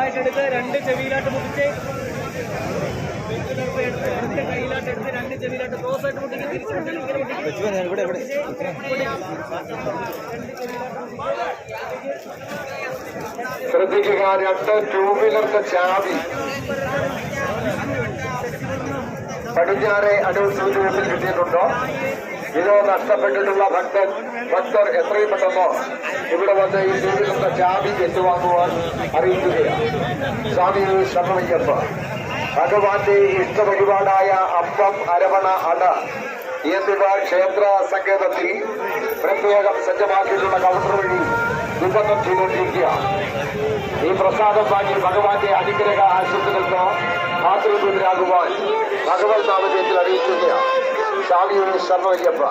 രണ്ടായിട്ട് എടുത്ത് രണ്ട് ചെവിയിലായിട്ട് മുട്ടിച്ച്. എടുത്ത് കയ്യിലായിട്ട് എടുത്ത് രണ്ട് ചെവിയിലായിട്ട് ക്രോസ് ആയിട്ട് മുട്ടിക്ക് തിരിച്ച് ശ്രദ്ധിക്കുക രണ്ട് ടൂ വീലറിന്റെ ചാവി പടിഞ്ഞാറെ അടൂർ സൂചിപ്പിൽ കിട്ടിയിട്ടുണ്ടോ? ഇത് നഷ്ടപ്പെട്ടിട്ടുള്ള ഭക്തൻ ഭക്തർ എത്രയും പെട്ടെന്നോ ഇവിടെ വന്ന് ഈ ടൂ വീലറിന്റെ ചാവി ഏറ്റുവാങ്ങുവാൻ അറിയിക്കുകയാണ്. സ്വാമി ശരണയ്യപ്പ ഭഗവാന്റെ ഇഷ്ടപരിപാടായ അപ്പം അരവണ അട എന്നിവ ക്ഷേത്ര സങ്കേതത്തിൽ പ്രത്യേകം സജ്ജമാക്കിയിട്ടുള്ള കൗണ്ടർ വഴി വിതരണം ചെയ്തുകൊണ്ടിരിക്കുകയാണ് ഈ പ്രസാദം വാങ്ങി ഭഗവാന്റെ അനുഗ്രഹ ആശുപത്രികൾക്ക് മാതൃഭൂതരാകുവാൻ ഭഗവത് നാമജയത്തിൽ അറിയിക്കുകയാണ്. சாமி சரணம் ஐயப்பா